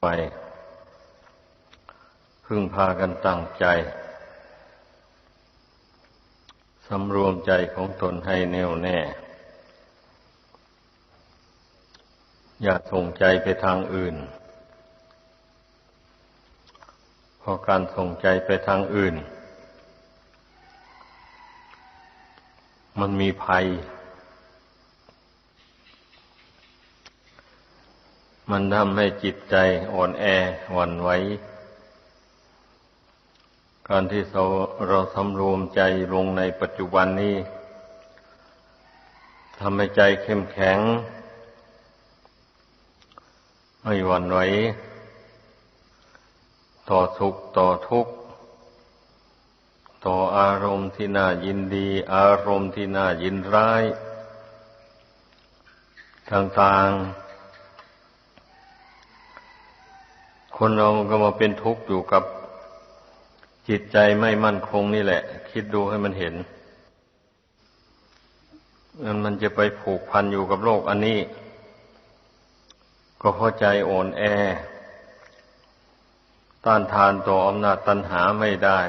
ไปพึ่งพากันตั้งใจสำรวมใจของตนให้แน่วแน่ อย่าส่งใจไปทางอื่น เพราะการส่งใจไปทางอื่น มันมีภัย มันทำให้จิตใจอ่อนแอหวั่นไหวการที่เราเราสำรวมใจลงในปัจจุบันนี้ทำให้ใจเข้มแข็ง ไม่หวั่นไหวต่อสุขต่อทุกข์ ต่ออารมณ์ที่น่ายินดี อารมณ์ที่น่ายินร้าย ต่างๆ คนเราก็มาเป็นทุกข์อยู่กับจิตใจไม่มั่นคงนี่แหละ คิดดูให้มันเห็น มันมันจะไปผูกพันอยู่กับโลกอันนี้ ก็เพราใจอ่อนแอ ต้านทานต่ออำนาจตัณหาไม่ได้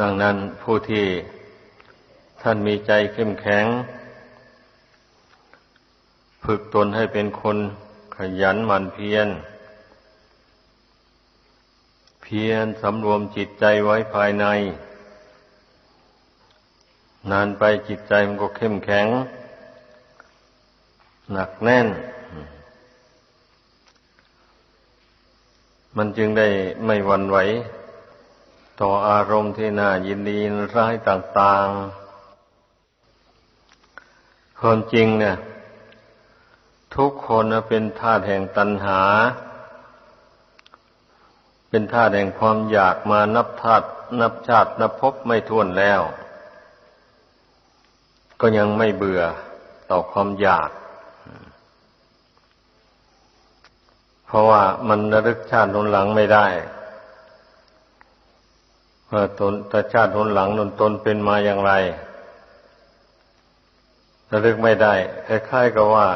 ดังนั้นผู้ที่ท่านมีใจเข้มแข็ง ฝึกตนให้เป็นคนขยันหมั่นเพียร เพียรสำรวมจิตใจไว้ภายใน นานไปจิตใจมันก็เข้มแข็ง หนักแน่น มันจึงได้ไม่หวั่นไหว ต่ออารมณ์ที่น่ายินดีร้ายต่าง ๆคนจริงเนี่ย ทุกคนเป็นธาตุแห่งตัณหา เป็นธาตุแห่งความอยากมานับธาตุนับชาตินับภพไม่ท้วนแล้ว ก็ยังไม่เบื่อต่อความอยาก เพราะว่ามันระลึกชาตินนหลังไม่ได้ว่าตนแต่ชาตินนหลังนนตนเป็นมาอย่างไรระลึกไม่ได้คล้ายๆกับว่า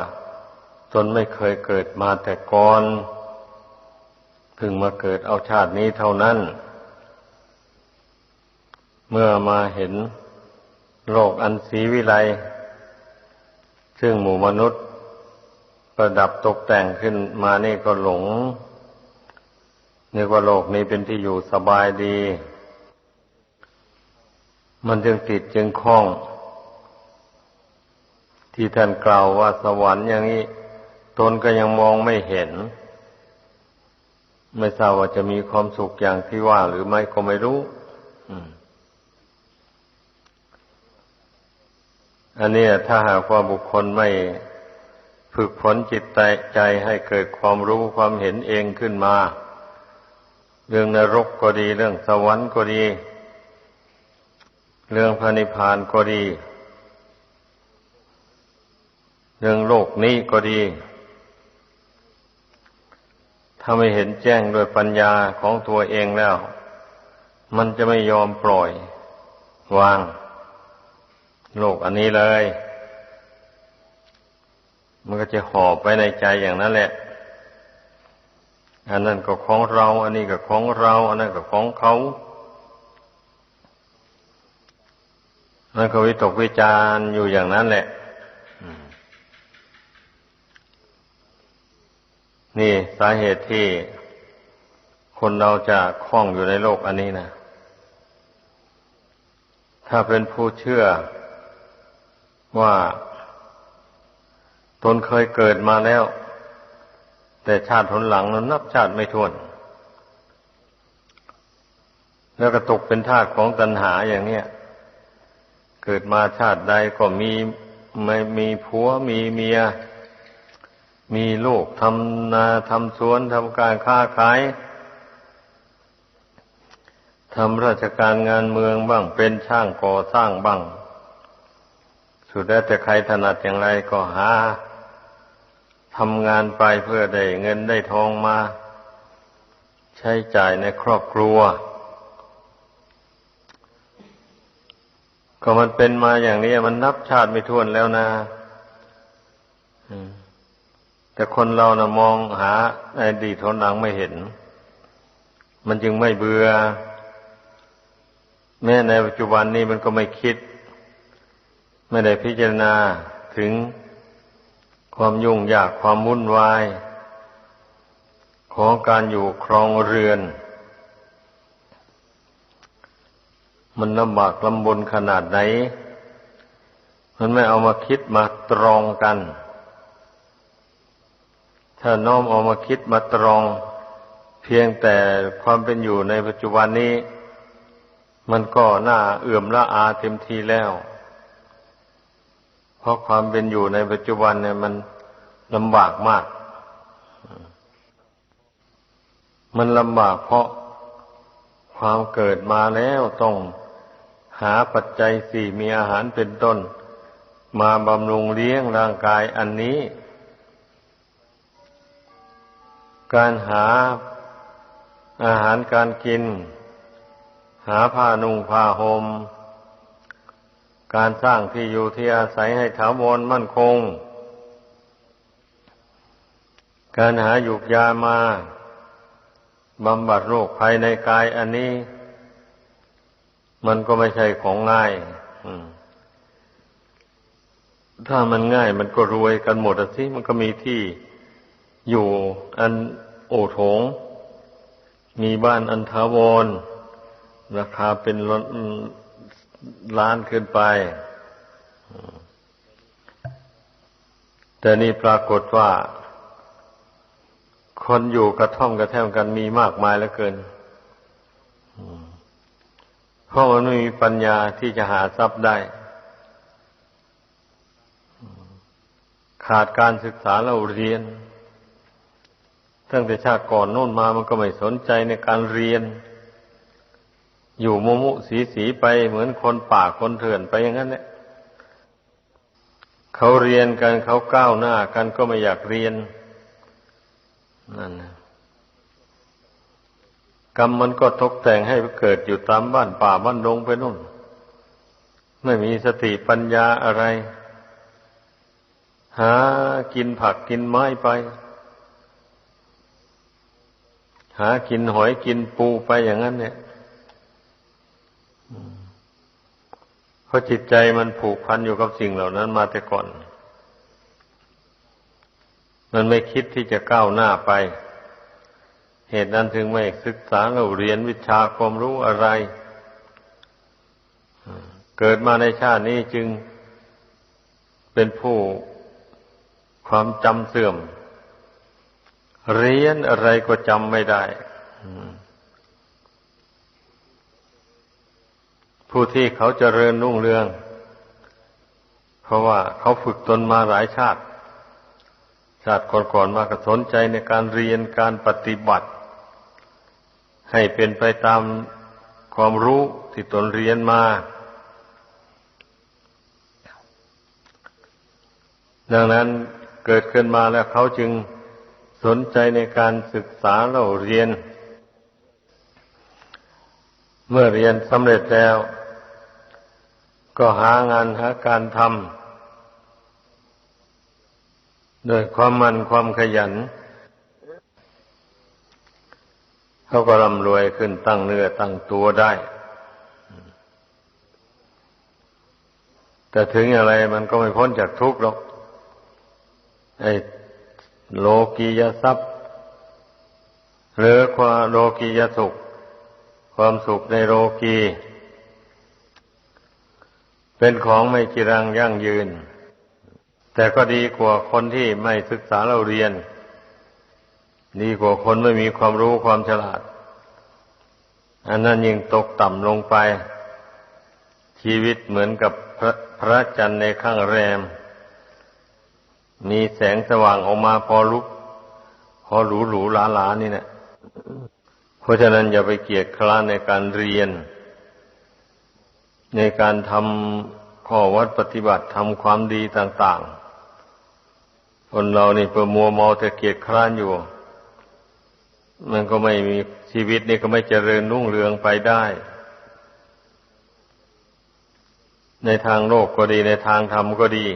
ตนไม่เคยเกิดมาแต่ก่อนเพิ่งมาเกิดเอาชาตินี้เท่านั้น เมื่อมาเห็นโลกอันสีวิไลซึ่งหมู่มนุษย์ ประดับตกแต่งขึ้นมานี่ก็หลงนึกว่าโลกนี้เป็นที่อยู่สบายดี มันจึงติดจึงคล้อง ที่ท่านกล่าวว่าสวรรค์อย่างนี้ ตนก็ยังมองไม่เห็น ไม่ทราบว่าจะมีความสุขอย่างที่ว่า หรือไม่ก็ไม่รู้อันนี้ถ้าหากว่าบุคคลไม่ฝึกฝนจิตใจให้เกิดความรู้ความเห็นเองขึ้นมา เรื่องนรกก็ดี เรื่องสวรรค์ก็ดี เรื่องพระนิพพานก็ดี เรื่องโลกนี้ก็ดี ถ้าไม่เห็นแจ้งโดยปัญญาของตัวเองแล้ว มันจะไม่ยอมปล่อย วาง โลกอันนี้เลย มันก็จะหอบไปในใจอย่างนั้นแหละ อันนั้นก็ของเรา อันนี้ก็ของเรา อันนั้นก็ของเขามันก็วิตกวิจารอยู่อย่างนั้นแหละ นี่สาเหตุที่คนเราจะคล้องอยู่ในโลกอันนี้นะ ถ้าเป็นผู้เชื่อว่าตนเคยเกิดมาแล้ว แต่ชาติผลหลังนั้นนับชาติไม่ถ้วน แล้วก็ตกเป็นทาสของตัณหาอย่างเนี้ยเกิดมาชาติใดก็มีไม่มีผัวมีเมีย มีลูกทำนาทำสวนทำการค้าขายทำราชการงานเมืองบ้างเป็นช่างก่อสร้างบ้าง สุดแล้วแต่ใครถนัดอย่างไรก็หาทำงานไปเพื่อได้เงินได้ทองมา ใช้จ่ายในครอบครัว ก็มันเป็นมาอย่างนี้มันนับชาติไม่ถ้วนแล้วนะ แต่คนเรานะมองหาในอดีตทนหลังไม่เห็น มันจึงไม่เบื่อ แม้ในปัจจุบันนี้มันก็ไม่คิด ไม่ได้พิจารณาถึงความยุ่งยากความวุ่นวาย ของการอยู่ครองเรือน มันลำบากลำบนขนาดไหน มันไม่เอามาคิดมาตรองกัน ถ้าน้อมเอามาคิดมาตรอง เพียงแต่ความเป็นอยู่ในปัจจุบันนี้ มันก็น่าเอื่อมละอาเต็มทีแล้ว เพราะความเป็นอยู่ในปัจจุบันเนี่ย มันลำบากมาก มันลำบากเพราะความเกิดมาแล้วต้องหาปัจจัยสี่มีอาหารเป็นต้น มาบำรุงเลี้ยงร่างกายอันนี้ การหาอาหารการกิน หาผ้านุ่งผ้าหม่มการสร้างที่อยู่ที่อาศัยให้ถาวรมั่นคง การหาหยุกยามาบำบัดโรคภายในกายอันนี้ มันก็ไม่ใช่ของง่าย ถ้ามันง่ายมันก็รวยกันหมดสิ มันก็มีที่ อยู่อันโอโถง มีบ้านอันถาวร ราคาเป็นล้านขึ้นไป แต่นี่ปรากฏว่า คนอยู่กระท่อมกระแท่มกันมีมากมายเหลือเกินเพราะมันไม่มีปัญญาที่จะหาทรัพย์ได้ขาดการศึกษาเราเรียน ตั้งแต่ชาติก่อนโน่นมามันก็ไม่สนใจในการเรียน อยู่มุมุสีสีไปเหมือนคนป่าคนเถื่อนไปอย่างนั้นเนี่ยเขาเรียนกันเขาก้าวหน้ากันก็ไม่อยากเรียนนั่นนะกรรมมันก็ตกแต่งให้เกิดอยู่ตามบ้านป่าบ้านดงไปนู่น ไม่มีสติปัญญาอะไร หากินผักกินไม้ไป หากินหอยกินปูไปอย่างนั้นเนี่ยเพราะจิตใจมันผูกพันอยู่กับสิ่งเหล่านั้นมาแต่ก่อน มันไม่คิดที่จะก้าวหน้าไป เหตุนั้นถึงไม่ศึกษาเราเรียนวิชาความรู้อะไร เกิดมาในชาตินี้จึงเป็นผู้ความจำเสื่อม เรียนอะไรก็จำไม่ได้ผู้ที่เขาเจริญรุ่งเรือง เพราะว่าเขาฝึกตนมาหลายชาติ ชาติก่อนๆมาก็สนใจในการเรียนการปฏิบัติ ให้เป็นไปตามความรู้ที่ตนเรียนมา ดังนั้นเกิดขึ้นมาแล้วเขาจึง สนใจในการศึกษาเราเรียน เมื่อเรียนสำเร็จแล้ว ก็หางานหาการทำโดยความมันความขยัน เขาก็ร่ำรวยขึ้นตั้งเนื้อตั้งตัวได้ แต่ถึงอะไรมันก็ไม่พ้นจากทุกข์หรอกไอ้ โลกียทรัพย์ หรือความโลกียสุข ความสุขในโลกี เป็นของไม่จีรังยั่งยืน แต่ก็ดีกว่าคนที่ไม่ศึกษาเราเรียน ดีกว่าคนไม่มีความรู้ความฉลาด อันนั้นยิ่งตกต่ำลงไป ชีวิตเหมือนกับพระพระจันทร์ในข้างแรม มีแสงสว่างออกมาพอลุก พอหรูหรูหลาหลานี่เนะเพราะฉะนั้นอย่าไปเกียดคร้านในการเรียน ในการทำข้อวัดปฏิบัติทำความดีต่าง ๆ คนเรานี่เพื่อมัวเมาแต่เกียจคร้านอยู่ มันก็ไม่มีชีวิตนี่ก็ไม่เจริญรุ่งเรืองไปได้ ในทางโลกก็ดีในทางธรรมก็ดี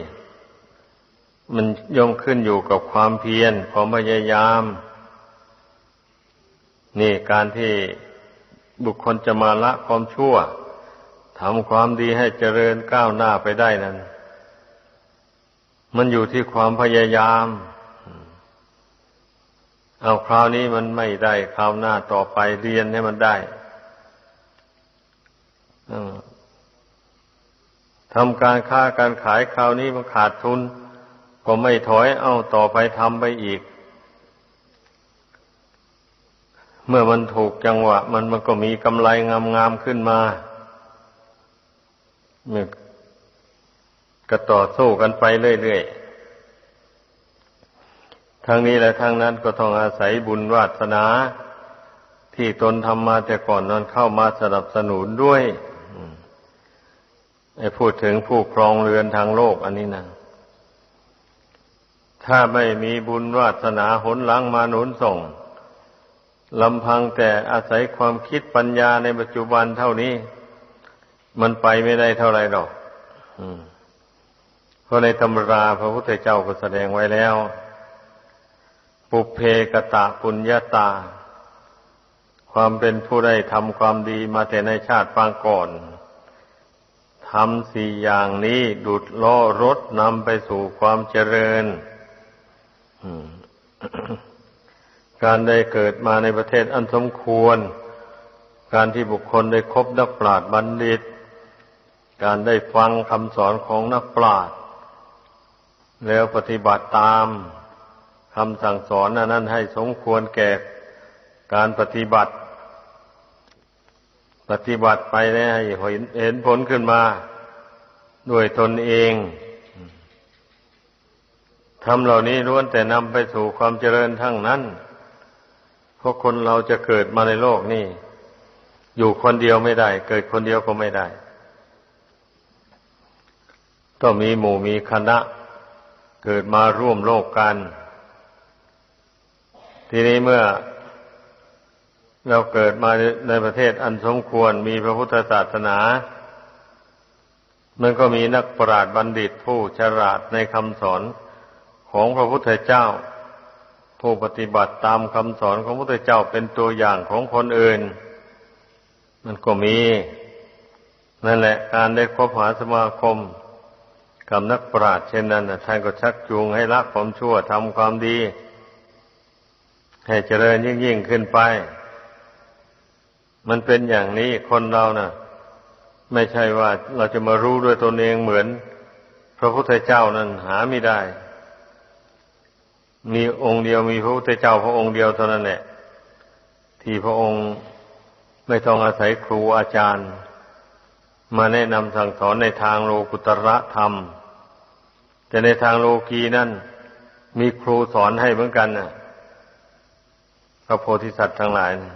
มันย่อมขึ้นอยู่กับความเพียรความพยายาม นี่การที่บุคคลจะมาละความชั่วทำความดีให้เจริญก้าวหน้าไปได้นั้น มันอยู่ที่ความพยายาม เอาคราวนี้มันไม่ได้คราวหน้าต่อไปเรียนให้มันได้ทำการค้าการขายคราวนี้มันขาดทุน ก็ไม่ถอยเอาต่อไปทำไปอีก เมื่อมันถูกจังหวะ มันมันก็มีกำไรงามๆขึ้นมาเนี่ยก็ต่อสู้กันไปเรื่อยๆทางนี้และทางนั้นก็ต้องอาศัยบุญวาสนา ที่ตนทำมาแต่ก่อนนั้นเข้ามาสนับสนุนด้วยไอ้พูดถึงผู้ครองเรือนทางโลกอันนี้นะ ถ้าไม่มีบุญวาสนาหนหลังมาหนุนส่งลำพังแต่อาศัยความคิดปัญญาในปัจจุบันเท่านี้ มันไปไม่ได้เท่าไรหรอกเพราะในตำราพระพุทธเจ้าก็แสดงไว้แล้ว ปุเพกตะปุญญาตา ความเป็นผู้ได้ทำความดีมาแต่ในชาติปางก่อนทำสี่อย่างนี้ดุดล้อรถนำไปสู่ความเจริญ การได้เกิดมาในประเทศอันสมควร การที่บุคคลได้คบนักปราชญ์บัณฑิต การได้ฟังคำสอนของนักปราชญ์แล้วปฏิบัติตามคำสั่งสอนนั้นให้สมควรแก่การปฏิบัติ ปฏิบัติไปแล้วให้เห็นเห็นผลขึ้นมา ด้วยตนเอง ทำเหล่านี้ล้วนแต่นำไปสู่ความเจริญทั้งนั้น เพราะคนเราจะเกิดมาในโลกนี่ อยู่คนเดียวไม่ได้ เกิดคนเดียวก็ไม่ได้ ต้องมีหมู่มีคณะ เกิดมาร่วมโลกกัน ทีนี้เมื่อเราเกิดมาในประเทศอันสมควรมีพระพุทธศาสนามันก็มีนักปราชญ์บัณฑิตผู้ฉลาดในคำสอน ของพระพุทธเจ้า ผู้ปฏิบัติตามคำสอนของพระพุทธเจ้าเป็นตัวอย่างของคนอื่น มันก็มีนั่นแหละ การได้คบหาสมาคมกับนักปราชญ์เช่นนั้นท่านก็ชักจูงให้ละความชั่วทำความดี ให้เจริญยิ่งยิ่งขึ้นไป มันเป็นอย่างนี้คนเรานะ่ะ ไม่ใช่ว่าเราจะมารู้ด้วยตนเองเหมือน พระพุทธเจ้านั้นหาไม่ได้ มีองค์เดียวมีพระพุทธเจ้าพระองค์เดียวเท่านั้นแหละที่พระองค์ไม่ต้องอาศัยครูอาจารย์ มาแนะนำสั่งสอนในทางโลกุตระธรรม แต่ในทางโลกีนั่น มีครูสอนให้เหมือนกันนะพระโพธิสัตว์ทั้งหลายนะ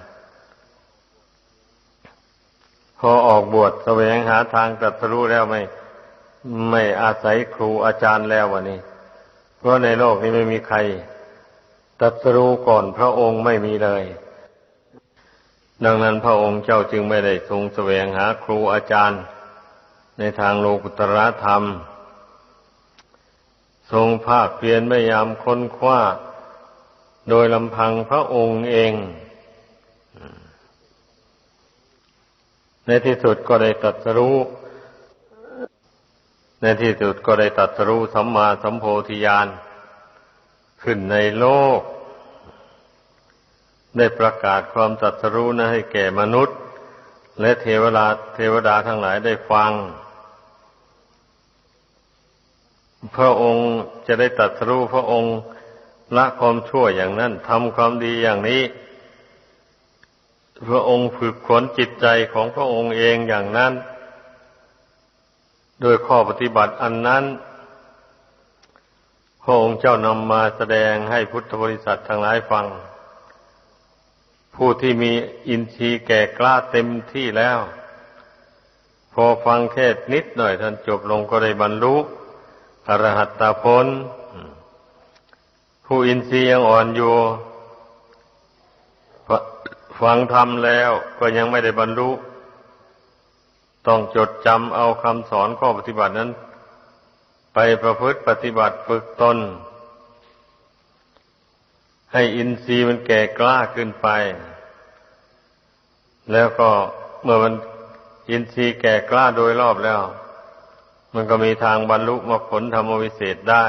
พอออกบวชแสวงหาทางตรัสรู้แล้วไม่ ไม่อาศัยครูอาจารย์แล้ววันนี้ เพราะในโลกนี้ไม่มีใครตรัสรู้ก่อนพระองค์ไม่มีเลย ดังนั้นพระองค์เจ้าจึงไม่ได้ทรงแสวงหาครูอาจารย์ ในทางโลกุตรธรรม ทรงภาคเพียรพยายามค้นคว้า โดยลำพังพระองค์เอง ในที่สุดก็ได้ตัดสรู้ ในที่สุดก็ได้ตัดสรู้สัมมาสัมโพธิญาณขึ้นในโลก ได้ประกาศความตัดสรู้นะให้แก่มนุษย์ และเทวดาเทวดาทั้งหลายได้ฟัง พระองค์จะได้ตัดสรู้พระองค์ละความชั่วอย่างนั้นทำความดีอย่างนี้ พระองค์ฝึกขนจิตใจของพระองค์เองอย่างนั้น โดยข้อปฏิบัติอันนั้นพระองค์เจ้านำมาแสดงให้พุทธบริษัททั้งหลายฟัง ผู้ที่มีอินทรีย์แก่กล้าเต็มที่แล้ว พอฟังแค่นิดหน่อยท่านจบลงก็ได้บรรลุอรหัตตผลผู้อินทรีย์ยังอ่อนอยู่ฟังธรรมแล้วก็ยังไม่ได้บรรลุ ต้องจดจำเอาคำสอนข้อปฏิบัตินั้น ไปประพฤติปฏิบัติฝึกตน ให้อินทรีย์มันแก่กล้าขึ้นไป แล้วก็เมื่อมันอินทรีย์แก่กล้าโดยรอบแล้ว มันก็มีทางบรรลุมรรคผลธรรมวิเศษได้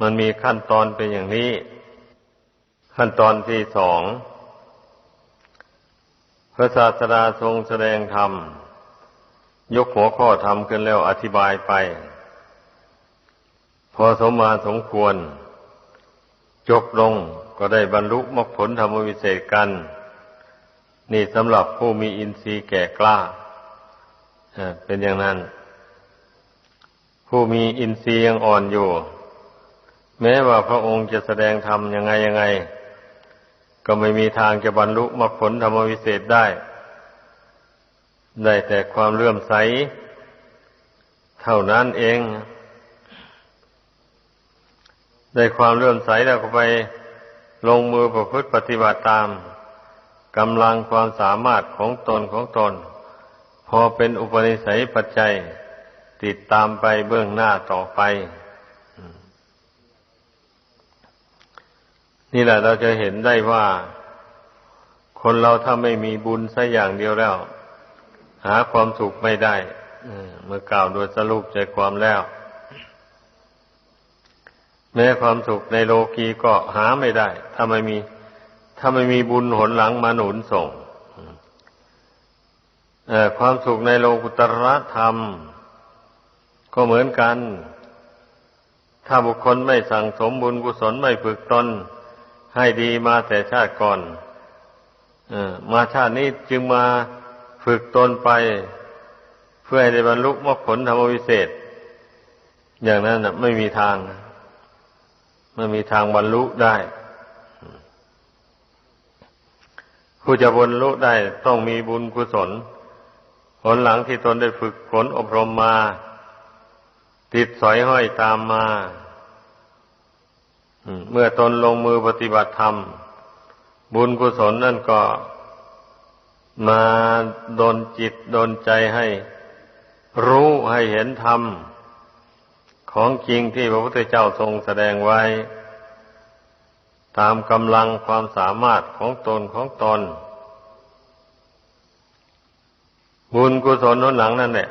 มันมีขั้นตอนเป็นอย่างนี้ ขั้นตอนที่สอง พระศาสดาทรงแสดงธรรม ยกหัวข้อธรรมขึ้นแล้วอธิบายไป พอสมมาสมควร จบลงก็ได้บรรลุมรรคผลธรรมวิเศษกัน นี่สำหรับผู้มีอินทรีย์แก่กล้าเป็นอย่างนั้น ผู้มีอินทรีย์ยังอ่อนอยู่ แม้ว่าพระองค์จะแสดงธรรมยังไงยังไง ก็ไม่มีทางจะบรรลุมรรคผลธรรมวิเศษได้ ได้แต่ความเลื่อมใส เท่านั้นเอง ได้ความเลื่อมใสแล้วก็ไปลงมือประพฤติปฏิบัติตามกำลังความสามารถของตนของตน พอเป็นอุปนิสัยปัจจัย ติดตามไปเบื้องหน้าต่อไป นี่แหละเราจะเห็นได้ว่า คนเราถ้าไม่มีบุญสักอย่างเดียวแล้ว หาความสุขไม่ได้เมื่อกล่าวโดยสรุปใจความแล้ว แม้ความสุขในโลกีก็หาไม่ได้ ถ้าไม่มี ถ้าไม่มีบุญหนหลังมาหนุนส่งความสุขในโลกุตรธรรม ก็เหมือนกัน ถ้าบุคคลไม่สั่งสมบุญกุศลไม่ฝึกตน ให้ดีมาแต่ชาติก่อนอมาชาตินี้จึงมาฝึกตนไป เพื่อให้ได้บรรลุมรรคผลธรรมวิเศษ อย่างนั้นนะไม่มีทางไม่มีทางบรรลุได้ผู้จะบรรลุได้ต้องมีบุญกุศลผลหลังที่ตนได้ฝึกฝนอบรมมา ติดสอยห้อยตามมา เมื่อตนลงมือปฏิบัติธรรม บุญกุศลนั่นก็มาดนจิตดนใจให้ รู้ให้เห็นธรรม ของจริงที่พระพุทธเจ้าทรงแสดงไว้ ตามกำลังความสามารถของตนของตน บุญกุศลน้นหลังนั่นแหละ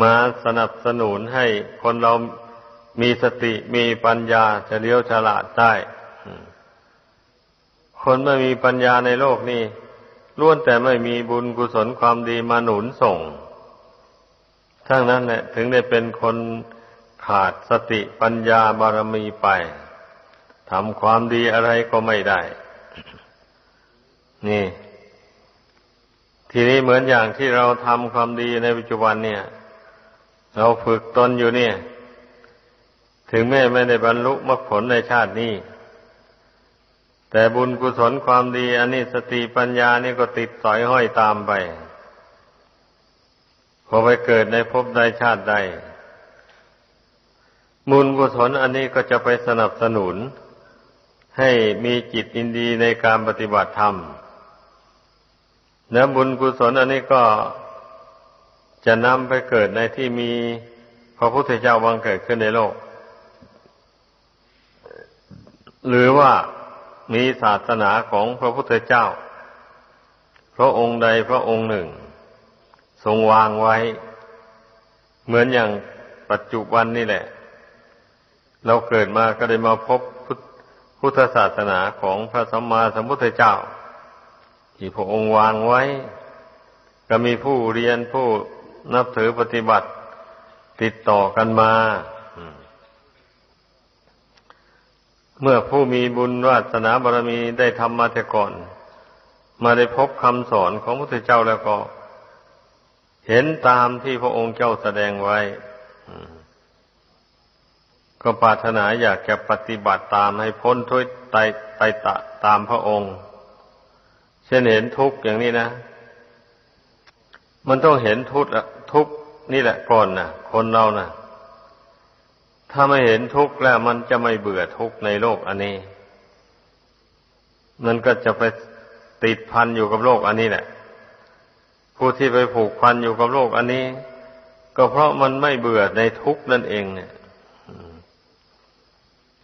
มาสนับสนุนให้คนเรา มีสติมีปัญญาจะเลี้ยวฉลาดได้ คนไม่มีปัญญาในโลกนี้ล้วนแต่ไม่มีบุญกุศลความดีมาหนุนส่ง ทั้งนั้นแหละถึงได้เป็นคนขาดสติปัญญาบารมีไปทำความดีอะไรก็ไม่ได้ นี่ ทีนี้เหมือนอย่างที่เราทำความดีในปัจจุบันเนี่ย เราฝึกตนอยู่เนี่ย ถึงแม้ไม่ได้บรรลุมรรคผลในชาตินี้ แต่บุญกุศลความดี อันนี้สติปัญญานี่ก็ติดสอยห้อยตามไป พอไปเกิดในภพใดชาติใดบุญกุศลอันนี้ก็จะไปสนับสนุน ให้มีจิตอินดีในการปฏิบัติธรรม และบุญกุศลอันนี้ก็จะนำไปเกิดในที่มีพระพุทธเจ้าวังเกิดขึ้นในโลก หรือว่ามีศาสนาของพระพุทธเจ้า พระองค์ใดพระองค์หนึ่ง ทรงวางไว้ เหมือนอย่างปัจจุบันนี่แหละ เราเกิดมาก็ได้มาพบพุทธศาสนาของพระสัมมาสัมพุทธเจ้า ที่พระองค์วางไว้ ก็มีผู้เรียนผู้นับถือปฏิบัติ ติดต่อกันมา เมื่อผู้มีบุญวาสนาบารมีได้ทำมาแต่ก่อน มาได้พบคำสอนของพระพุทธเจ้าแล้วก็ เห็นตามที่พระองค์เจ้าแสดงไว้ ก็ปรารถนาอยากจะปฏิบัติตามให้พ้นทุกข์ไตไตตะตามพระองค์ เช่นเห็นทุกข์อย่างนี้นะ มันต้องเห็นทุกข์ทุกข์นี่แหละก่อนนะคนเรานะ่ะ ถ้าไม่เห็นทุกข์แล้วมันจะไม่เบื่อทุกข์ในโลกอันนี้ มันก็จะไปติดพันอยู่กับโลกอันนี้แหละ ผู้ที่ไปผูกพันอยู่กับโลกอันนี้ ก็เพราะมันไม่เบื่อในทุกข์นั่นเองเนี่ย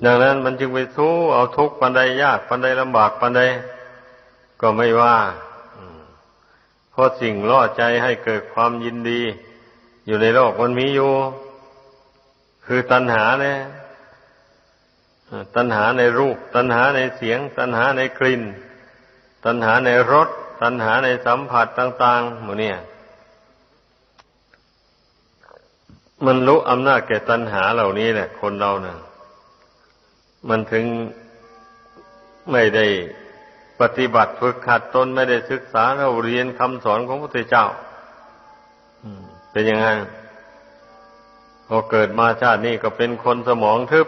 ดังนั้นมันจึงไปสู้เอาทุกข์ปันใดยากปันใดลำบากปันใดก็ไม่ว่าเพราะสิ่งล่อใจให้เกิดความยินดี อยู่ในโลกมันมีอยู่ คือตัณหาเนี่ยตัณหาในรูป ตัณหาในเสียง ตัณหาในกลิ่น ตัณหาในรสตัณหาในสัมผัสต่างๆหมดเนี่ยมันรู้อำนาจแก่ตัณหาเหล่านี้แหละคนเราเนะ่ะ มันถึงไม่ได้ปฏิบัติฝึกขัดตนไม่ได้ศึกษาเราเรียนคำสอนของพระพุทธเจ้าเป็นยังไง พอเกิดมาชาตินี้ก็เป็นคนสมองทึบ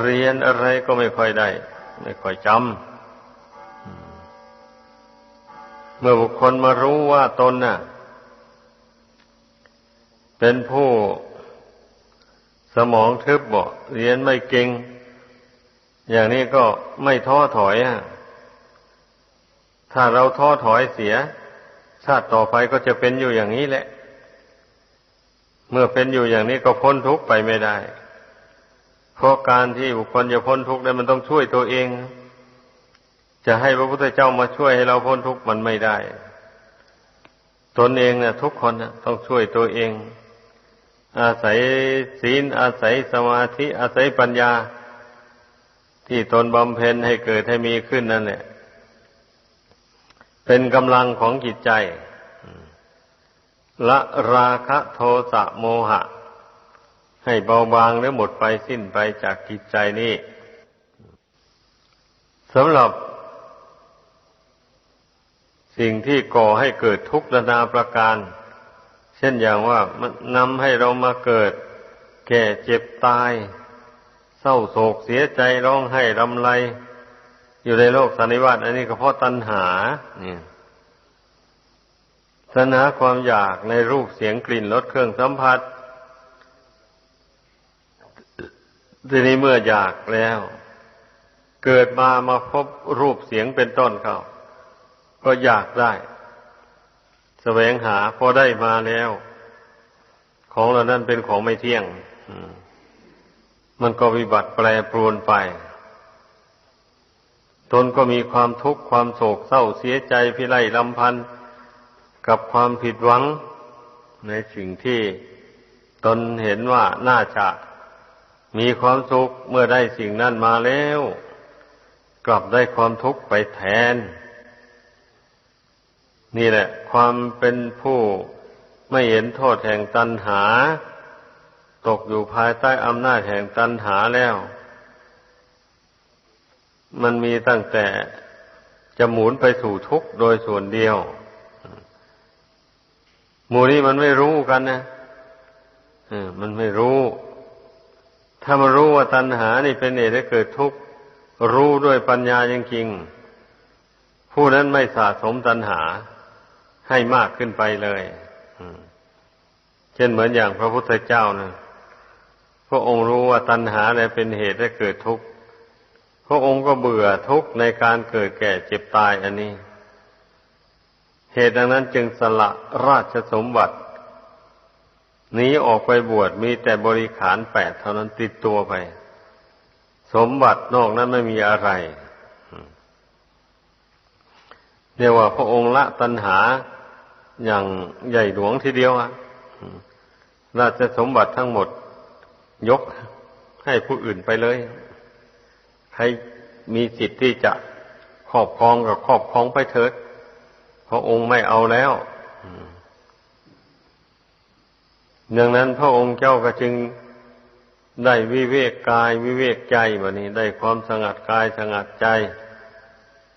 เรียนอะไรก็ไม่ค่อยได้ ไม่ค่อยจำ เมื่อบุคคลมารู้ว่าตนน่ะ เป็นผู้สมองทึบบ่เรียนไม่เก่ง อย่างนี้ก็ไม่ท้อถอยอะถ้าเราท้อถอยเสีย ชาติต่อไปก็จะเป็นอยู่อย่างนี้แหละ เมื่อเป็นอยู่อย่างนี้ก็พ้นทุกข์ไปไม่ได้ เพราะการที่บุคคลจะพ้นทุกข์ได้มันต้องช่วยตัวเอง จะให้พระพุทธเจ้ามาช่วยให้เราพ้นทุกข์มันไม่ได้ ตนเองเนะ่ยทุกคนนะต้องช่วยตัวเอง อาศัยศีล อาศัยสมาธิ อาศัยปัญญา ที่ตนบำเพ็ญให้เกิดให้มีขึ้นนั่นแหละเป็นกำลังของจิตใจ ละราคะโทสะโมหะ ให้เบาบางและหมดไปสิ้นไปจากจิตใจนี้สำหรับ สิ่งที่ก่อให้เกิดทุกข์นานาประการ เช่นอย่างว่ามันนำให้เรามาเกิด แก่เจ็บตาย เศร้าโศกเสียใจร้องไห้รำไร อยู่ในโลกสันนิวาตอันนี้ก็เพราะตัณหา เนี่ย ตัณหาความอยากในรูปเสียงกลิ่นรสเครื่องสัมผัส ทีนี้เมื่ออยากแล้ว เกิดมามาพบรูปเสียงเป็นต้นเขาก็อยากได้แสวงหาพอได้มาแล้ว ของเหล่านั้นเป็นของไม่เที่ยงมมันก็วิบัติแปรปรวนไป ตนก็มีความทุกข์ความโศกเศร้าเสียใจพิไรลำพันธ์ กับความผิดหวังในสิ่งที่ตนเห็นว่าน่าจะมีความสุขเมื่อได้สิ่งนั้นมาแล้ว กลับได้ความทุกข์ไปแทน นี่แหละ ความเป็นผู้ไม่เห็นโทษแห่งตัณหา ตกอยู่ภายใต้อำนาจแห่งตัณหาแล้ว มันมีตั้งแต่จะหมุนไปสู่ทุกข์โดยส่วนเดียว หมู่นี้มันไม่รู้กันนะมันไม่รู้ ถ้ามารู้ว่าตัณหานี่เป็นเหตุให้เกิดทุกข์รู้ด้วยปัญญาจริงๆผู้นั้นไม่สะสมตัณหาให้มากขึ้นไปเลยเช่นเหมือนอย่างพระพุทธเจ้านะพระองค์รู้ว่าตัณหาเนี่ยเป็นเหตุให้เกิดทุกข์พระองค์ก็เบื่อทุกข์ในการเกิดแก่เจ็บตายอันนี้ เหตุดังนั้นจึงสละราชสมบัติหนีออกไปบวชมีแต่บริขารแปดเท่านั้นติดตัวไป สมบัตินอกนั้นไม่มีอะไรเรียกว่าพระองค์ละตัณหาอย่างใหญ่หลวงทีเดียวอะราชสมบัติทั้งหมด ยกให้ผู้อื่นไปเลย ให้มีสิทธิ์ที่จะครอบครองกับครอบครองไปเถิด ระองค์ไม่เอาแล้วดังนั้นพระองค์เจ้าก็จึงได้วิเวกกายวิเวกใจแบบนี้ ได้ความสงัดกายสงัดใจ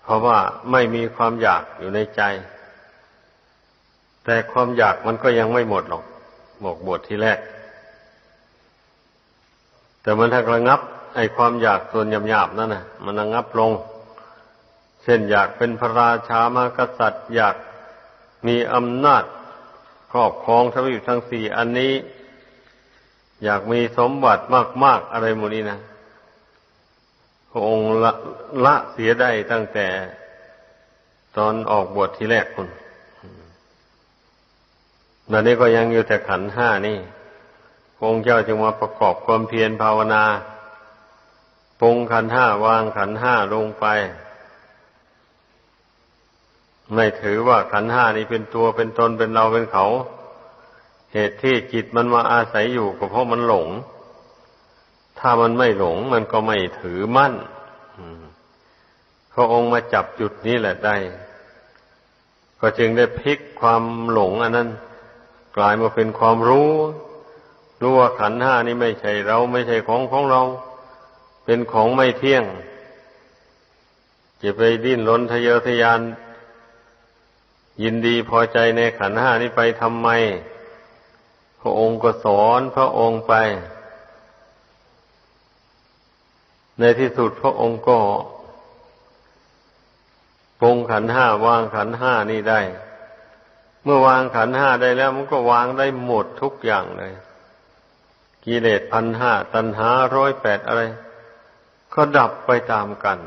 เพราะว่าไม่มีความอยากอยู่ในใจ แต่ความอยากมันก็ยังไม่หมดหรอกหมกบทที่แรก แต่มันถ้าระงับ ไอความอยากส่วนหยาบๆนั่นนะมันระงับลง เช่นอยากเป็นพระราชามากษัตริย์ อยากมีอำนาจครอบครองทวีปทั้งสี่อันนี้ อยากมีสมบัติมาก ๆ อะไรหมดนี้นะพระองค์ละละเสียได้ตั้งแต่ตอนออกบวชทีแรกคุณนันนี้ก็ยังอยู่แต่ขันห้านี่องค์เจ้าจึงมาประกอบความเพียรภาวนาปรงขันห้าวางขันห้าลงไป ไม่ถือว่าขันห้านี้เป็นตัวเป็นตนเป็นเราเป็นเขา เหตุที่จิตมันมาอาศัยอยู่ก็เพราะมันหลง ถ้ามันไม่หลงมันก็ไม่ถือมั่นพระองค์มาจับจุดนี้แหละได้ ก็จึงได้พลิกความหลงอันนั้น กลายมาเป็นความรู้รู้ว่าขันห้านี้ไม่ใช่เราไม่ใช่ของของเรา เป็นของไม่เที่ยงจะไปดิ้นรนทะเยอทะยาน ยินดีพอใจในขันห้านี้ไปทำไม พระองค์ก็สอนพระองค์ไป ในที่สุดพระองค์ก็ปรงขันห้าวางขันห้านี่ได้ เมื่อวางขันห้าได้แล้วมันก็วางได้หมดทุกอย่างเลยกิเลสพันห้าตัณหาร้อยแปดอะไร ก็ดับไปตามกัน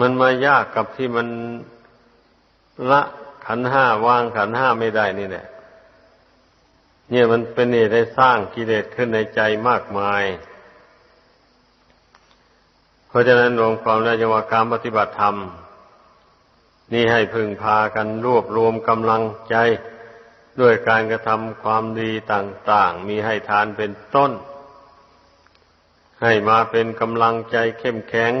มันมายากกับที่มัน ละขันห้าวางขันห้าไม่ได้นี่แหละเนี่ยมันเป็นเหตุให้สร้างกิเลสขึ้นในใจมากมาย เพราะฉะนั้นรวมความแล้วจังว่าการปฏิบัติธรรม นี่ให้พึงพากันรวบรวมกำลังใจ ด้วยการกระทำความดีต่างๆ มีให้ทานเป็นต้น ให้มาเป็นกำลังใจเข้มแข็ง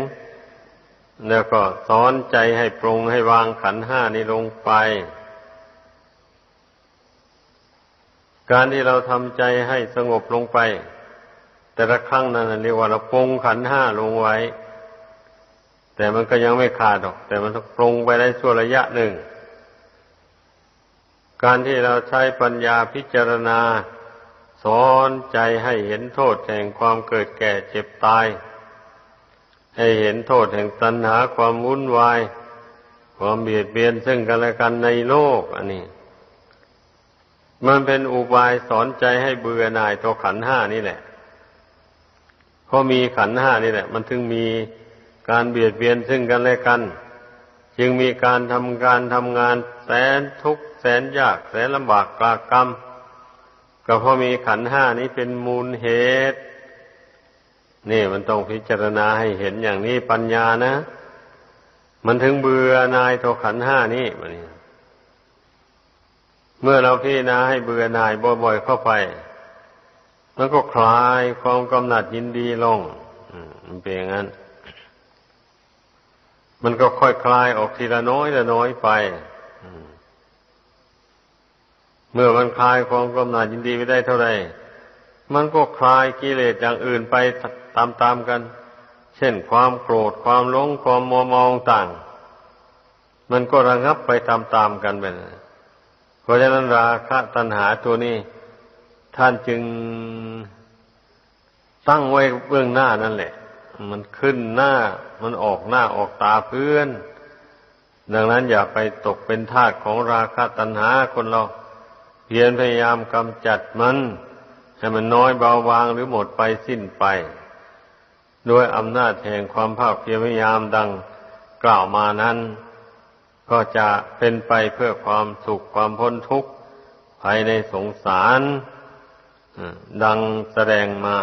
แล้วก็สอนใจให้ปรงให้วางขันห้านี้ลงไป การที่เราทำใจให้สงบลงไป แต่ละครั้งนั้นเรียกว่าเราปรงขันห้าลงไว้ แต่มันก็ยังไม่ขาดหรอก แต่มันปรงไปได้ชั่วระยะหนึ่ง การที่เราใช้ปัญญาพิจารณา สอนใจให้เห็นโทษแห่งความเกิดแก่เจ็บตาย ให้เห็นโทษแห่งตัณหาความวุ่นวาย ความเบียดเบียนซึ่งกันและกันในโลก อันนี้ มันเป็นอุบายสอนใจให้เบื่อหน่ายตัวขันห้านี่แหละเพราะมีขันห้านี่แหละ มันถึงมีการเบียดเบียนซึ่งกันและกัน จึงมีการทำการทำงานแสนทุกข์แสนยากแสนลำบากกลากรรมก็เพราะมีขันห้านี้เป็นมูลเหตุ นี่มันต้องพิจารณาให้เห็นอย่างนี้ปัญญานะ มันถึงเบื่อนายตัวขันห้านี้มันเมื่อเราพิจารณาให้เบื่อนายบ่อยๆเข้าไป มันก็คลายความกำหนัดยินดีลงมันเป็นอย่างนั้น มันก็ค่อยคลายออกทีละน้อยละน้อยไปเมื่อมันคลายความกำหนัดยินดีไปได้เท่าไหร่ มันก็คลายกิเลสอย่างอื่นไปตามๆกัน เช่นความโกรธความหลงความมัวมองต่าง มันก็ระงับไปตามๆกันไปเพราะฉะนั้นราคะตัณหาตัวนี้ ท่านจึงตั้งไว้เบื้องหน้านั่นแหละ มันขึ้นหน้า มันออกหน้าออกตาเพื่อน ดังนั้นอย่าไปตกเป็นทาสของราคะตัณหาคนเรา เพียรพยายามกำจัดมัน ให้มันน้อยเบาบางหรือหมดไปสิ้นไป ด้วยอำนาจแห่งความภาคเพียรพยายามดังกล่าวมานั้น ก็จะเป็นไปเพื่อความสุขความพ้นทุกข์ภายในสงสารดังแสดงมา